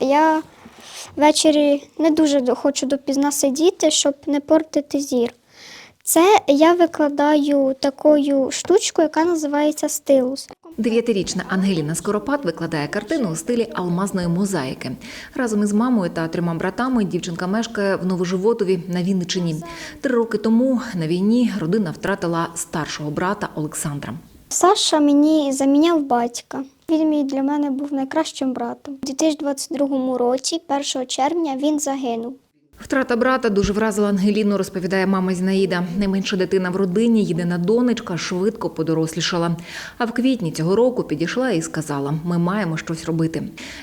Я ввечері не дуже хочу допізна сидіти, щоб не портити зір. Це я викладаю такою штучкою, яка називається стилус. Дев'ятирічна Ангеліна Скоропад викладає картину у стилі алмазної мозаїки. Разом із мамою та трьома братами дівчинка мешкає в Новоживотові на Вінничині. Три роки тому на війні родина втратила старшого брата Олександра. Саша мені заміняв батька. Він мій для мене був найкращим братом. У 2022 році, 1 червня, він загинув. Втрата брата дуже вразила Ангеліну, розповідає мама Зінаїда. Найменша дитина в родині, єдина донечка, швидко подорослішала. А в квітні цього року підійшла і сказала: ми маємо щось робити.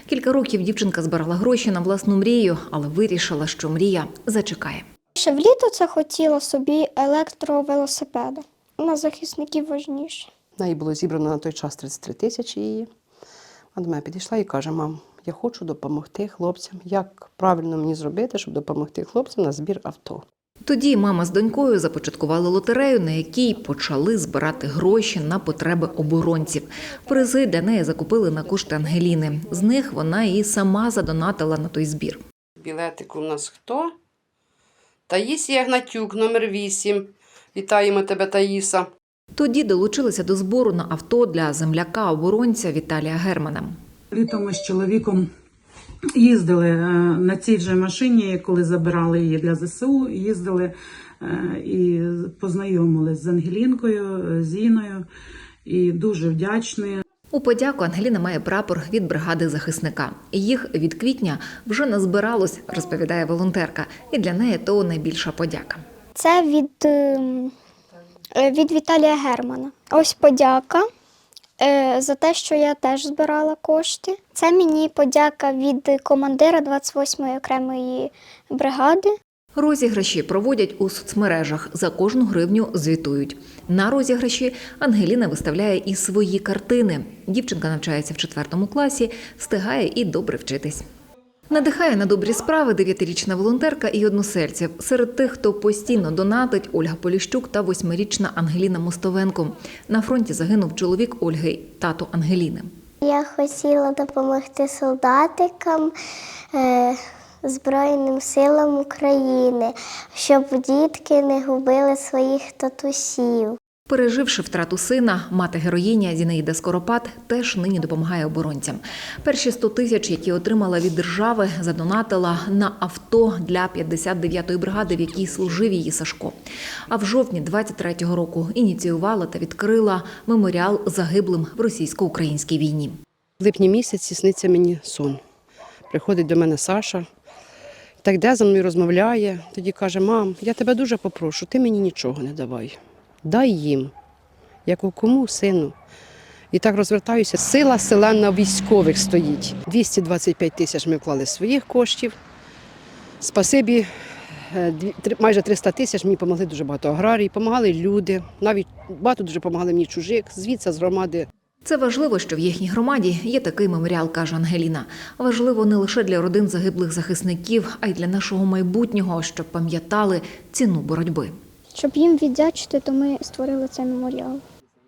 Кілька років дівчинка збирала гроші на власну мрію, але вирішила, що мрія зачекає. Ще вліто це хотіла собі електровелосипеда. На захисників важніше. Неї було зібрано на той час 33 тисячі її. Вона до мене підійшла і каже: мам, я хочу допомогти хлопцям. Як правильно мені зробити, щоб допомогти хлопцям на збір авто? Тоді мама з донькою започаткували лотерею, на якій почали збирати гроші на потреби оборонців. Призи для неї закупили на кошти Ангеліни. З них вона і сама задонатила на той збір. Білетик у нас хто? Таїсія Гнатюк, номер 8. Вітаємо тебе, Таїса. Тоді долучилися до збору на авто для земляка-оборонця Віталія Германа. Літом ми з чоловіком їздили е, на цій же машині, коли забирали її для ЗСУ, їздили е, і познайомились з Ангелінкою, е, з Іною. І дуже вдячні. У подяку Ангеліна має прапор від бригади захисника. Їх від квітня вже назбиралось, розповідає волонтерка. І для неї то найбільша подяка. Це від, ем, від Віталія Германа. Ось подяка е, за те, що я теж збирала кошти. Це мені подяка від командира 28-ї окремої бригади. Розіграші проводять у соцмережах. За кожну гривню звітують. На розіграші Ангеліна виставляє і свої картини. Дівчинка навчається в четвертому класі, встигає і добре вчитись. Надихає на добрі справи дев'ятирічна волонтерка і односельців. Серед тих, хто постійно донатить Ольга Поліщук та восьмирічна Ангеліна Мостовенко. На фронті загинув чоловік Ольги, тато Ангеліни. Я хотіла допомогти солдатикам, е, Збройним силам України, щоб дітки не губили своїх татусів. Переживши втрату сина, мати героїня Зінаїда Скоропад теж нині допомагає оборонцям. Перші 100 тисяч, які отримала від держави, задонатила на авто для 59-ї бригади, в якій служив її Сашко. А в жовтні 23-го року ініціювала та відкрила меморіал загиблим в російсько-українській війні. В липні місяці сниться мені сон. Приходить до мене Саша, так де за мною розмовляє. Тоді каже: Мам, я тебе дуже попрошу, ти мені нічого не давай. Дай їм. Я кажу, кому сину? І так розвертаюся. Сила селена військових стоїть. 225 тисяч ми вклали своїх коштів. Спасибі, е, майже 300 тисяч мені допомогли дуже багато аграрій, допомагали люди. Навіть багато дуже допомагали мені чужих, звідси з громади. Це важливо, що в їхній громаді є такий меморіал, каже Ангеліна. Важливо не лише для родин загиблих захисників, а й для нашого майбутнього, щоб пам'ятали ціну боротьби. Щоб їм віддячити, то ми створили цей меморіал.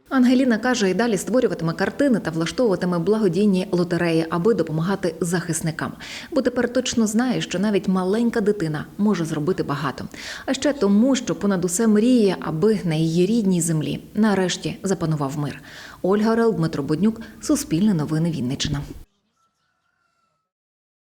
Ангеліна каже, і далі створюватиме картини та влаштовуватиме благодійні лотереї, аби допомагати захисникам. Бо тепер точно знає, що навіть маленька дитина може зробити багато. А ще тому, що понад усе мріє, аби на її рідній землі нарешті запанував мир. Ольга Орел, Дмитро Буднюк, Суспільне новини Вінниччина.